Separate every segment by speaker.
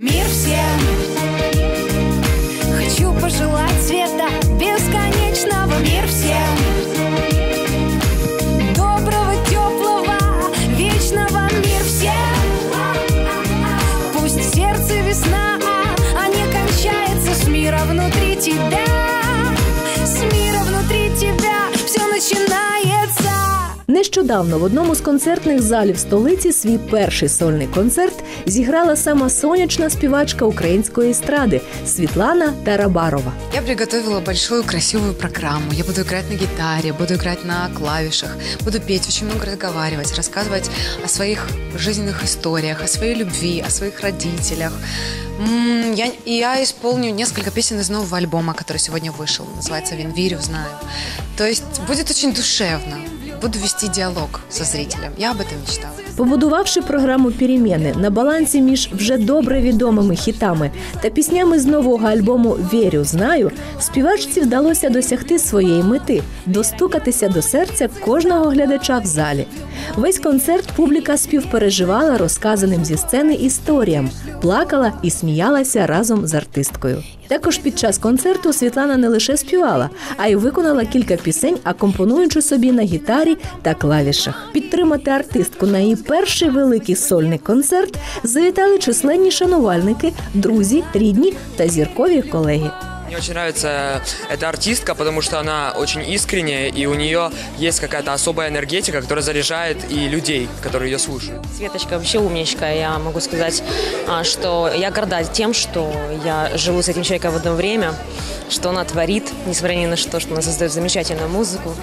Speaker 1: Мир всем. Хочу пожелать света
Speaker 2: Нещодавно в одному з концертних залів столиці свій перший сольний концерт зіграла сама сонячна співачка української естради Світлана Тарабарова.
Speaker 3: Я приготовила большую красивую программу. Я буду играть на гитаре, буду играть на клавишах, буду петь, очень много разговаривать, рассказывать о своих жизненных историях, о своей любви, о своих родителях. М, Я, и я исполню несколько песен из нового альбома, который сегодня вышел. Называется «Вин верю, знаю». То есть будет очень душевно. Буду вести диалог со зрителем. Я об этом мечтала.
Speaker 2: Побудувавши програму «Переміни» на балансі між вже добре відомими хітами та піснями з нового альбому Вірю, знаю, співачці вдалося досягти своєї мети достукатися до серця кожного глядача в залі. Весь концерт публіка співпереживала розказаним зі сцени історіям, плакала і сміялася разом з артисткою. Також під час концерту Світлана не лише співала, а й виконала кілька пісень, акомпонуючи собі на гітарі та клавішах. Підтримати артистку на її перший великий сольний концерт завітали численні шанувальники, друзі, рідні та зіркові колеги.
Speaker 4: Мне очень нравится эта артистка, потому что она очень искренняя, и у нее есть какая-то особая энергетика, которая заряжает и людей, которые ее слушают.
Speaker 5: Светочка вообще умничка. Я могу сказать, а, что я горда тем, что я живу с этим человеком в одно время, что она творит, несмотря ни на что, что она создает замечательную музыку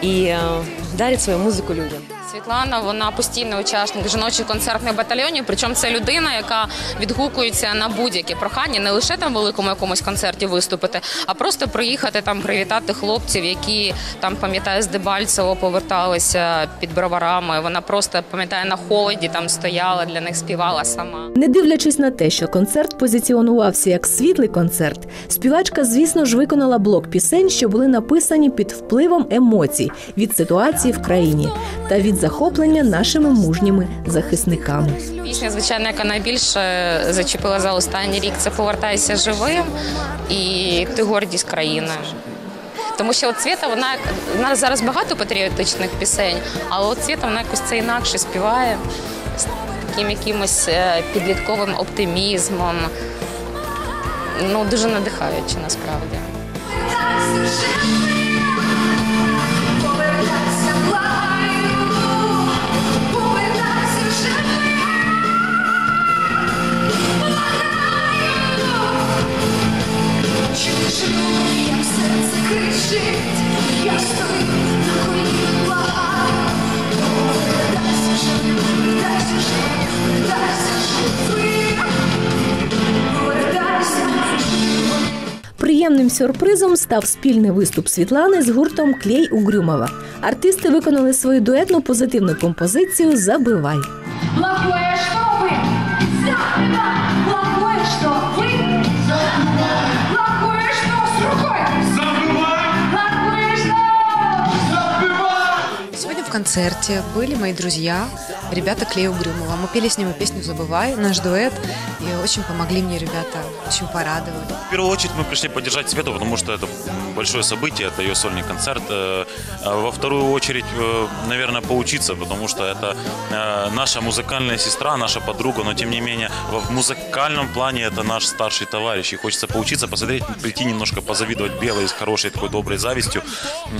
Speaker 5: и э, дарит свою музыку людям.
Speaker 6: Світлана, вона постійний учасник жіночих концертних батальйонів. Причому це людина, яка відгукується на будь-які прохання, не лише там великому якомусь концерті виступити, а просто приїхати там привітати хлопців, які там пам'ятаю з Дебальцево поверталися під броварами. Вона просто пам'ятає на холоді, там стояла для них, співала сама.
Speaker 2: Не дивлячись на те, що концерт позиціонувався як світлий концерт, співачка, звісно ж, виконала блок пісень, що були написані під впливом емоцій від ситуації в країні та від захоплення нашими мужніми захисниками.
Speaker 6: Пісня, звичайно, яка найбільше зачепила за останній рік, це повертайся живим і ти гордість країни. Тому що от Свята, вона зараз багато патріотичних пісень, але от Свята вона якось це інакше співає з таким якимось е, підлітковим оптимізмом. Ну, дуже надихаюче насправді.
Speaker 1: Я стою на благаю.
Speaker 2: Приємним сюрпризом став спільний виступ Світлани з гуртом Клей Угрюмова. Артисти виконали свою дуетну позитивну композицію Забивай.
Speaker 1: Плохое,
Speaker 3: концерте были мои друзья, ребята Клея Угрюмова. Мы пели с ними песню «Забывай», наш дуэт, и очень помогли мне ребята, очень порадовали.
Speaker 7: В первую очередь мы пришли поддержать Свету, потому что это большое событие, это ее сольный концерт. Э, а Во вторую очередь, э, наверное, поучиться, потому что это э, наша музыкальная сестра, наша подруга, но тем не менее в музыкальном плане это наш старший товарищ. И хочется поучиться, посмотреть, прийти немножко позавидовать белой, с хорошей такой доброй завистью.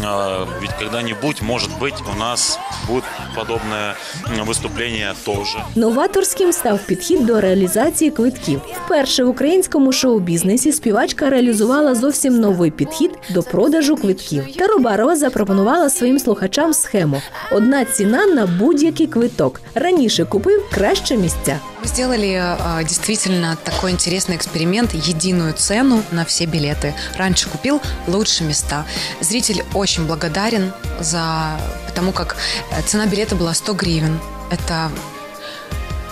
Speaker 7: Э, Ведь когда-нибудь, может быть, у нас будет подобное м, выступление тоже.
Speaker 2: Новаторським став підхід до реалізації квитків. Вперше в українському шоу-бізнесі співачка реалізувала зовсім новий підхід до продажу квитків. Таробарова запропонувала своїм слухачам схему: одна ціна на будь-який квиток. Раніше купив краще місця.
Speaker 3: Мы сделали э, действительно такой интересный эксперимент, единую цену на все билеты. Раньше купил лучше места. Зритель очень благодарен за потому как э, цена билета была 100 гривен. Это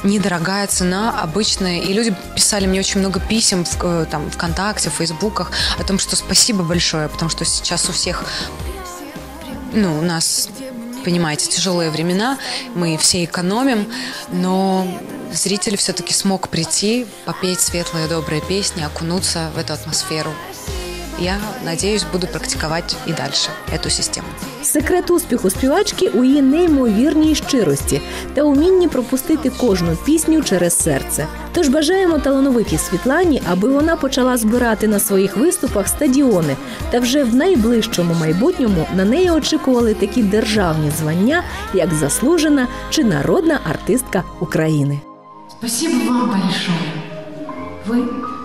Speaker 3: недорогая цена обычная. И люди писали мне очень много писем в, э, там, ВКонтакте, в Фейсбуках о том, что спасибо большое, потому что сейчас у всех, ну, у нас понимаете, тяжелые времена, мы все экономим, но зритель все-таки смог прийти, попеть светлые добрые песни, окунуться в эту атмосферу. Я надеюсь, буду практиковать и дальше эту систему.
Speaker 2: Секрет успіху співачки у її неймовірній щирості та умінні пропустити кожну пісню через серце. Тож бажаємо талановитій Світлані, аби вона почала збирати на своїх виступах стадіони, та вже в найближчому майбутньому на неї очікували такі державні звання, як заслужена чи народна артистка України.
Speaker 8: Спасибо вам большое. Вы